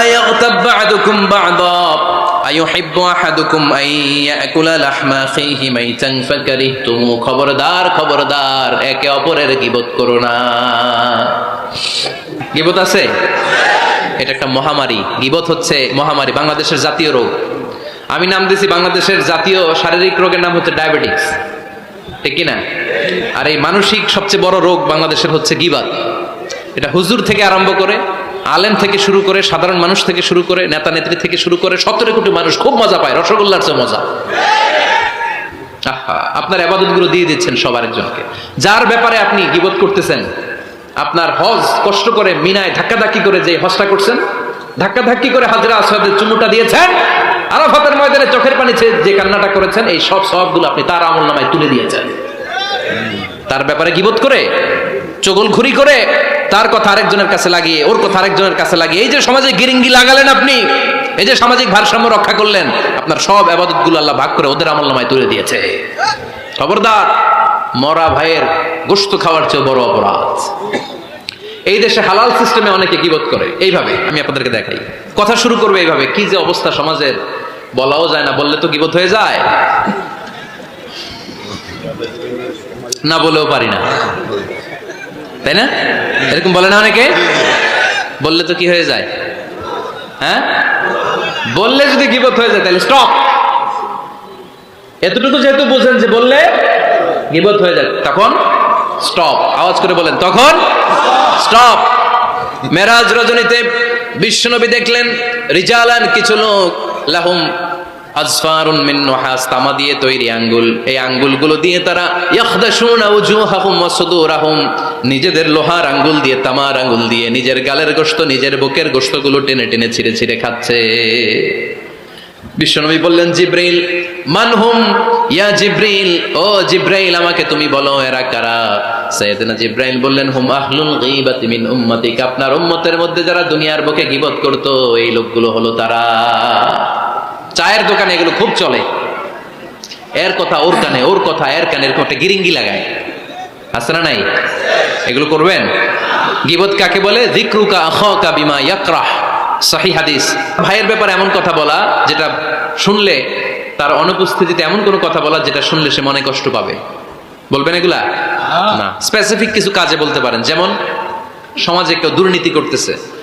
يغتب بعضكم بعضا أيحب أحدكم أن يأكل لحم أخيه ميتا فكرهتموه খবরদার খবরদার একে অপরের গিবত করো না গিবত আছে এটা একটা মহামারী গিবত হচ্ছে মহামারী বাংলাদেশের জাতীয় রোগ আমি নাম দিয়েছি বাংলাদেশের জাতীয় শারীরিক রোগের নাম হচ্ছে ডায়াবেটিস ঠিক কি না আর এই মানসিক সবচেয়ে বড় রোগ বাংলাদেশের হচ্ছে গিবাত এটা হুজুর থেকে আরম্ভ করে আলেম থেকে শুরু করে, সাধারণ মানুষ থেকে শুরু করে, নেতা নেত্রী থেকে শুরু করে সতেরো কোটি মানুষ খুব মজা পায়, রসগোল্লার চেয়ে মজা। আপনার আবাদতগুলো দিয়ে দিচ্ছেন সবার একজনকে যার ব্যাপারে আপনি গিবত করতেছেন, আপনার হজ কষ্ট করে মিনায় ধাক্কাধাক্কি করে যে হজটা করছেন, ধাক্কাধাক্কি করে হাজরা আসওয়াদের চুমুটা দিয়েছেন, আরাফাতের ময়দানে চোখের পানি যে কান্নাটা করেছেন, এই সব সবগুলো আপনি তার আমল নামায় তুলে দিয়েছেন। তার ব্যাপারে গিবত করে চগল ঘুরি করে তার কথা আরেকজনের কাছে লাগিয়ে, ওর কথা আরেকজনের কাছে লাগিয়ে, এই যে সমাজে গিরিঙ্গি লাগালেন আপনি, এই যে সামাজিক ভারসাম্য রক্ষা করলেন, আপনার সব আবাদতগুলো আল্লাহ ভাগ করে ওদের আমল নামায় তুলে দিয়েছে। খবরদার, মরা ভাইয়ের গোস্ত খাওয়ার চেয়ে বড় অপরাধ। এই দেশে হালাল সিস্টেমে অনেকে গিবত করে? এইভাবে, আমি আপনাদেরকে দেখাই। কথা শুরু করবে এইভাবে, কি যে অবস্থা সমাজের, বলাও যায় না, বললে তো গিবত হয়ে যায়? না বলেও পারি না। তাই না? এরকম বলে না অনেকে? বললে তো কি হয়ে যায়? হ্যাঁ? বললে যদি গিবত হয়ে যায়, তাহলে স্টপ এতটুকু যেহেতু বুঝেন যে বললে গিবত হয়ে যায়, তখন স্টপ আওয়াজ করে বলেন, তখন স্টপ মেরাজ রজনীতে বিশ্বনবী দেখলেন, রিজালান কিছু লোক, লাহুম তামা দিয়ে তৈরি আঙ্গুল। এই আঙ্গুলগুলো দিয়ে তারা নিজেদের লোহার আঙ্গুল দিয়ে, তামার আঙ্গুল দিয়ে, নিজের গালের গোশত, নিজের বুকের গোশতগুলো টেনে টেনে ছিঁড়ে ছিঁড়ে খাচ্ছে। বিশ্বনবী বললেন জিব্রাইল মানহুম? ইয়া জিব্রাইল ও জিব্রাইল, আমাকে তুমি বলো, এরা কারা? আপনার উম্মতের মধ্যে যারা দুনিয়ার বুকে গীবত করত, এই লোকগুলো হলো তারা। চায়ের দোকানে এগুলো খুব চলে। এর কথা ওর কানে ওর কথা এর কানে এরকম একটা গিরিঙ্গি লাগায়। আছে না নাই? এগুলো করবেন? গিবত কাকে বলে? আখাকা বিমা ইয়াকরাহ। সহি হাদিস। ভাইয়ের ব্যাপারে এমন কথা বলা যেটা শুনলে তার অনুপস্থিতিতে এমন কোনো কথা বলা যেটা শুনলে সে মনে কষ্ট পাবে। বলবেন এগুলা? না। স্পেসিফিক কিছু কাজে বলতে পারেন। যেমন সমাজে কেউ দুর্নীতি করতেছে।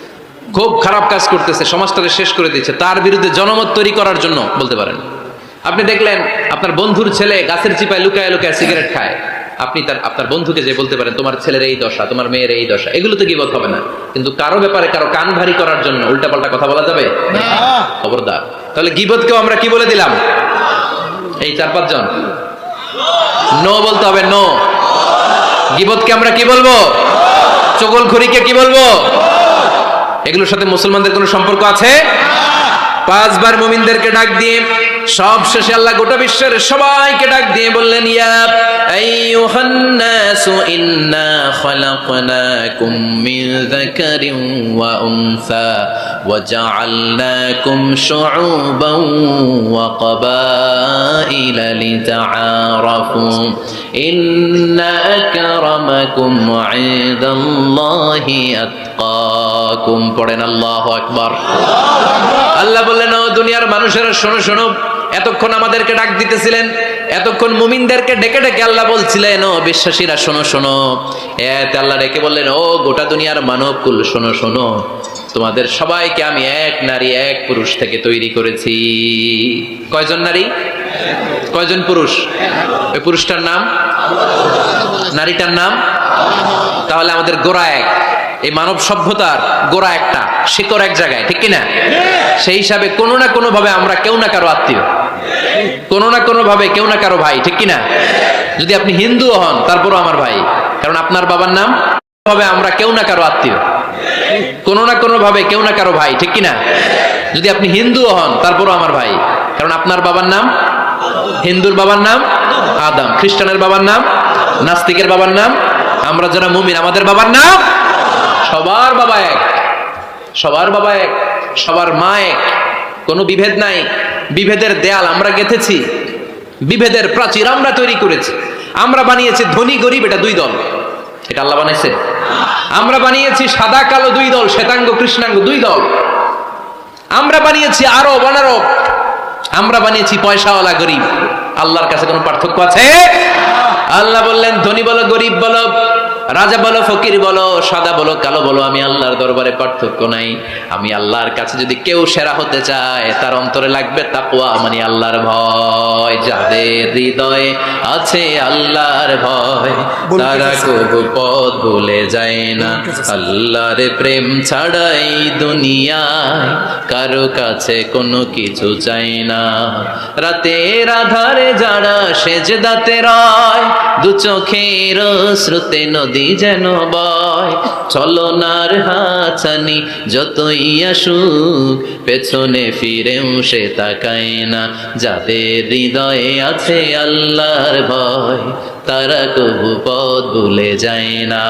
খুব খারাপ কাজ করতেছে সমাজটাকে শেষ করে দিচ্ছে তার বিরুদ্ধে জনমত তৈরি করার জন্য বলতে পারেন। আপনি দেখলেন আপনার বন্ধুর ছেলে গাছের চিপায় লুকায় লুকায় সিগারেট খায়। আপনি তার আপনার বন্ধুকে যে বলতে পারেন তোমার ছেলের এই দশা তোমার মেয়ের এই দশা এগুলো তো গিবত হবে না। কিন্তু কারও ব্যাপারে কারও কান ভারী করার জন্য উল্টাপাল্টা কথা বলা যাবে? খবরদার। তাহলে গিবতকেও আমরা কি বলে দিলাম? এই চার পাঁচজন নো বলতে হবে নো। গিবতকে আমরা কি বলব? চগল ঘুরিকে কি বলব? এগুলোর সাথে মুসলমানদের কোনো সম্পর্ক আছে? পাঁচবার মুমিনদেরকে ডাক দিয়ে, সব শেষে আল্লাহ গোটা বিশ্বের সবাইকে ডাক দিয়ে বললেন, ইয়া আইয়ুহান নাসু ইন্না আতকাকুম পড়েন আল্লাহু আকবার। আল্লাহ বললেন, ও দুনিয়ার মানুষেরা, শোনো শোনো, এতক্ষণ আমাদেরকে ডাক দিতেছিলেন, এতক্ষণ মুমিনদেরকে ডেকে ডেকে আল্লাহ বলছিলেন, ও বিশ্বাসীরা, শোনো শোনো। এতে আল্লাহ ডেকে বললেন, ও গোটা দুনিয়ার মানব কুল শোনো শোনো, তোমাদের সবাইকে আমি এক নারী, এক পুরুষ থেকে তৈরি করেছি। কয়জন নারী? কয়জন পুরুষ? ওই পুরুষটার নাম? নারীটার নাম? তাহলে আমাদের গোড়া এক। এই মানব সভ্যতার গোড়া একটা, শিকড় এক জায়গায়, ঠিক কিনা? সেই হিসাবে কোনো না কোনো ভাবে আমরা কেউ না কারও আত্মীয়। কোনো না কোনো ভাবে কেউ না কারও ভাই, ঠিক কিনা? যদি আপনি হিন্দু হন, তারপরও আমার ভাই। কারণ আপনার বাবার নাম হবে আমরা কেউ না কারও আত্মীয়। কোনো না কোনো ভাবে কেউ না কারও ভাই, ঠিক কিনা? যদি আপনি হিন্দু হন, তারপরও আমার ভাই। কারণ আপনার বাবার নাম হিন্দুর বাবার নাম আদম, খ্রিস্টানের বাবার নাম, নাস্তিকের বাবার নাম, আমরা যারা মুমিন, আমাদের বাবার নাম সবার বাবা এক, সবার বাবা এক, সবার মা এক, কোনো বিভেদ নাই, বিভেদের দেয়াল আমরা গেঁথেছি, বিভেদের প্রাচীর আমরা তৈরি করেছি, আমরা বানিয়েছি ধনী গরিব এটা দুই দল, এটা আল্লাহ বানাইছে, আমরা বানিয়েছি সাদা কালো দুই দল, শ্বেতাঙ্গ কৃষ্ণাঙ্গ দুই দল, আমরা বানিয়েছি আরব, অনারব, আমরা বানিয়েছি পয়সাওয়ালা গরিব, আল্লাহর কাছে কোনো পার্থক্য আছে? আল্লাহ বললেন, ধনী বলো, গরিব বলো রাজা বলো ফকির বলো সাদা বলো কালো বলো আমি আল্লাহর দরবারে পার্থক্য নাই। আমি আল্লাহর কাছে যদি কেউ সেরা হতে চায় তার অন্তরে লাগবে তাকওয়া মানে আল্লাহর ভয়। যাদের হৃদয়ে আছে আল্লাহর ভয় তারা কবু পথ ভুলে যায় না। আল্লাহর প্রেম ছাড়াই দুনিয়ায় কারও কাছে কোনো কিছু চাই না। রাতের আধারে যারা সেজদাতে রয় দু চোখের শ্রুতে নদী যেন বয় চলনার হাছানি যতই আসুক, পেছনে ফিরেও সে তাকায় না। যাদের হৃদয়ে আছে আল্লাহর ভয়, তারা কবু পদ ভুলে যায় না।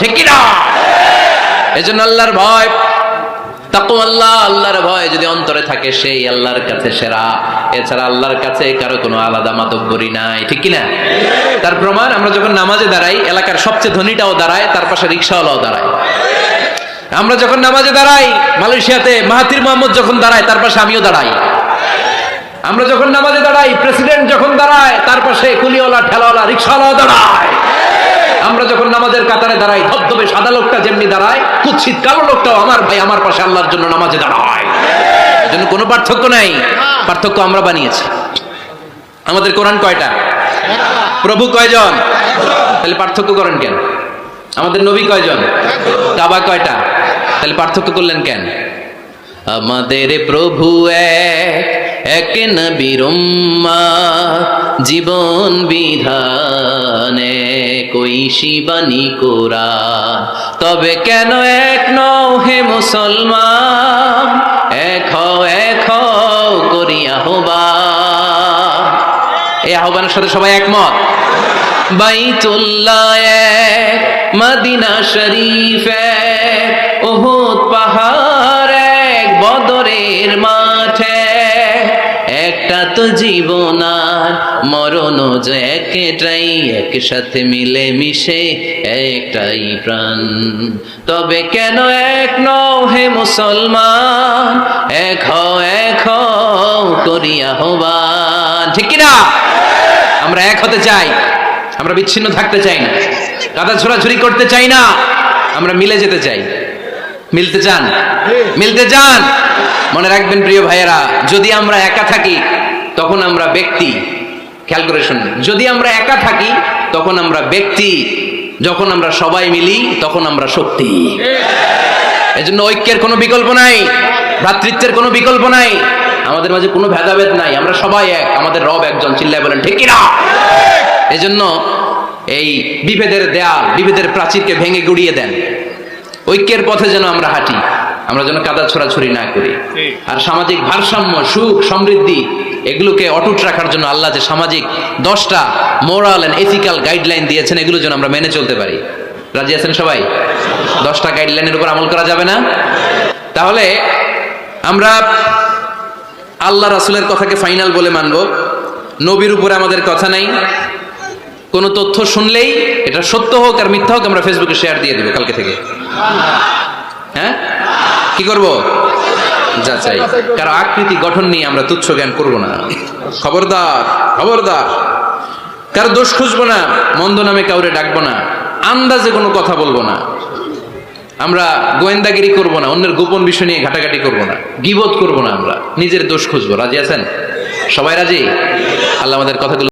ঠিক না এজন্য আল্লাহর ভয় তাকু আল্লাহ, আল্লাহর ভয় যদি অন্তরে থাকে, সেই আল্লাহর কাছে সেরা। এছাড়া আল্লাহর কাছে কারও কোনো আলাদা মাতব্বরি নাই। ঠিক কিনা? তার প্রমাণ, আমরা যখন নামাজে দাঁড়াই, এলাকার সবচেয়ে ধনীটাও দাঁড়ায়, তার পাশে রিক্সাওয়ালাও দাঁড়ায়। আমরা যখন নামাজে দাঁড়াই, মালয়েশিয়াতে মাহাতির মোহাম্মদ যখন দাঁড়ায়, তার পাশে আমিও দাঁড়াই। আমরা যখন নামাজে দাঁড়াই, প্রেসিডেন্ট যখন দাঁড়ায়, তার পাশে কুলিওয়ালা, ঠেলাওয়ালা, রিক্সাওয়ালাও দাঁড়ায়। আমরা যখন নামাজের কাতারে দাঁড়াই, ধবধবে সাদা লোকটা যেমনি দাঁড়ায়, কুৎসিত কালো লোকটাও আমার ভাই, আমার পাশে আল্লাহর জন্য নামাজে দাঁড়ায় এজন্য কোনো পার্থক্য নাই। পার্থক্য আমরা বানিয়েছি। আমাদের কোরআন কয়টা? প্রভু কয়জন? তাহলে পার্থক্য করেন কেন? আমাদের নবী কয়জন? কাবা কয়টা? তাহলে পার্থক্য করলেন কেন? আমাদের প্রভু এক এক নবীর জীবন বিধানে কই শিবানী কোরআন। তবে কেন এক নও হে মুসলমান? এক এক হবা এই আহ্বানের সাথে সবাই একমত? বাইতুল্লাহ এক, মদিনা শরীফ এক, উহুদ পাহাড় এক, বদরের মাঠে একটা তো জীবন আর মরণ যে একটাই একসাথে মিলে মিশে একটাই প্রাণ। তবে কেন এক নও হে মুসলমান, এক হও, এক করিয়া হবান ঠিক কিনা? আমরা এক হতে চাই, আমরা বিচ্ছিন্ন থাকতে চাই না, কাদা ছোড়াছুরি করতে চাই না, আমরা মিলে যেতে চাই। মিলতে চান? মিলতে চান? মনে রাখবেন প্রিয় ভাইয়েরা, যদি আমরা একা থাকি, তখন আমরা ব্যক্তি। খেয়াল করে শুনবেন যদি আমরা একা থাকি, তখন আমরা ব্যক্তি। যখন আমরা সবাই মিলি, তখন আমরা শক্তি এজন্য ঐক্যের কোনো বিকল্প নাই, ভ্রাতৃত্বের কোনো বিকল্প নাই, আমাদের মাঝে কোনো ভেদাভেদ নাই, আমরা সবাই এক, আমাদের রব একজন, চিল্লায় বলেন, ঠিক কিনা? এজন্য এই বিভেদের দেয়াল, বিভেদের প্রাচীরকে ভেঙে গুড়িয়ে দেন। ঐক্যের পথে যেন আমরা হাঁটি আমরা যেন কাদা ছড়াছড়ি না করি। আর সামাজিক ভারসাম্য সুখ সমৃদ্ধি এগুলোকে অটুট রাখার জন্য আল্লাহ যে সামাজিক দশটা মোরাল এন্ড এথিক্যাল গাইডলাইন দিয়েছেন এগুলো যেন আমরা মেনে চলতে পারি। রাজি আছেন সবাই? দশটা গাইডলাইনের উপর আমল করা যাবে না? তাহলে আমরা আল্লাহ রাসুলের কথাকে ফাইনাল বলে মানব। নবীর উপরে আমাদের কথা নাই। কোনো তথ্য শুনলেই এটা সত্য হোক আর মিথ্যা হোক আমরা ফেসবুকে শেয়ার দিয়ে দেবো কালকে থেকে। হ্যাঁ? কি করব? যাচাই। কারও আকৃতি গঠন নিয়ে আমরা তুচ্ছ জ্ঞান করব না। খবরদার খবরদার। কারও দোষ খুঁজবো না, মন্দ নামে কাউরে ডাকবো না, আন্দাজে কোনো কথা বলব না। আমরা গোয়েন্দাগিরি করব না, অন্যের গোপন বিষয় নিয়ে ঘাটাঘাটি করব না, গিবত করব না আমরা, নিজের দোষ খুঁজবো। রাজি আছেন? সবাই রাজি? আল্লাহ আমাদের কথাগুলো